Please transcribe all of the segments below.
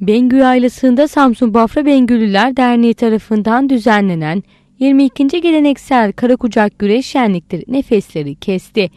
Bengü Yaylası'nda Samsun Bafra Bengülüler Derneği tarafından düzenlenen 22. geleneksel Karakucak Güreş Şenlikleri nefesleri kesti.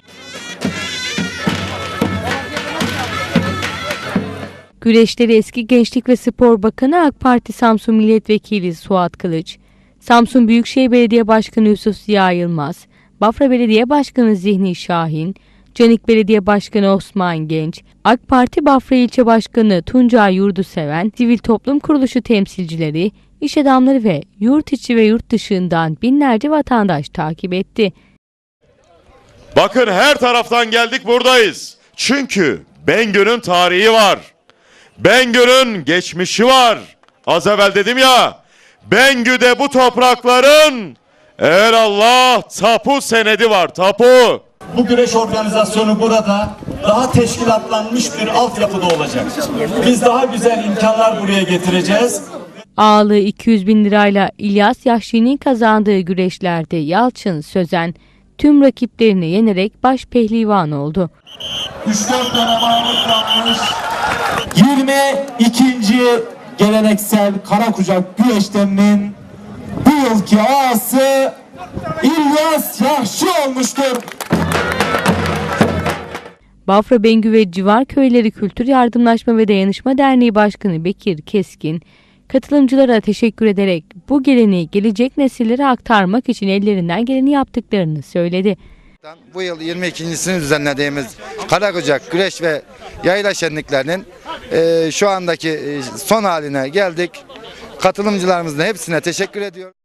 Güreşleri eski Gençlik ve Spor Bakanı AK Parti Samsun Milletvekili Suat Kılıç, Samsun Büyükşehir Belediye Başkanı Yusuf Ziya Yılmaz, Bafra Belediye Başkanı Zihni Şahin, Canik Belediye Başkanı Osman Genç, AK Parti Bafra İlçe Başkanı Tuncay Yurduseven, sivil toplum kuruluşu temsilcileri, iş adamları ve yurt içi ve yurt dışından binlerce vatandaş takip etti. Bakın her taraftan geldik buradayız. Çünkü Bengü'nün tarihi var. Bengü'nün geçmişi var. Az evvel dedim ya. Bengü'de bu toprakların Allah tapu senedi var tapu. Bu güreş organizasyonu burada daha teşkilatlanmış bir altyapıda olacak. Biz daha güzel imkanlar buraya getireceğiz. Ağlı 200 bin lirayla İlyas Yahşi'nin kazandığı güreşlerde Yalçın Sözen tüm rakiplerini yenerek baş pehlivan oldu. 3-4 dönem ağırlık yapmış. 22. geleneksel Karakucak güreşlerinin bu yılki ağası İlyas Yahşi olmuştur. Bafra Bengü ve Civar Köyleri Kültür Yardımlaşma ve Dayanışma Derneği Başkanı Bekir Keskin, katılımcılara teşekkür ederek bu geleneği gelecek nesillere aktarmak için ellerinden geleni yaptıklarını söyledi. Bu yıl 22.sini düzenlediğimiz Karakucak Güreş ve Yayla Şenliklerinin e, şu andaki e, son haline geldik. Katılımcılarımızın hepsine teşekkür ediyorum.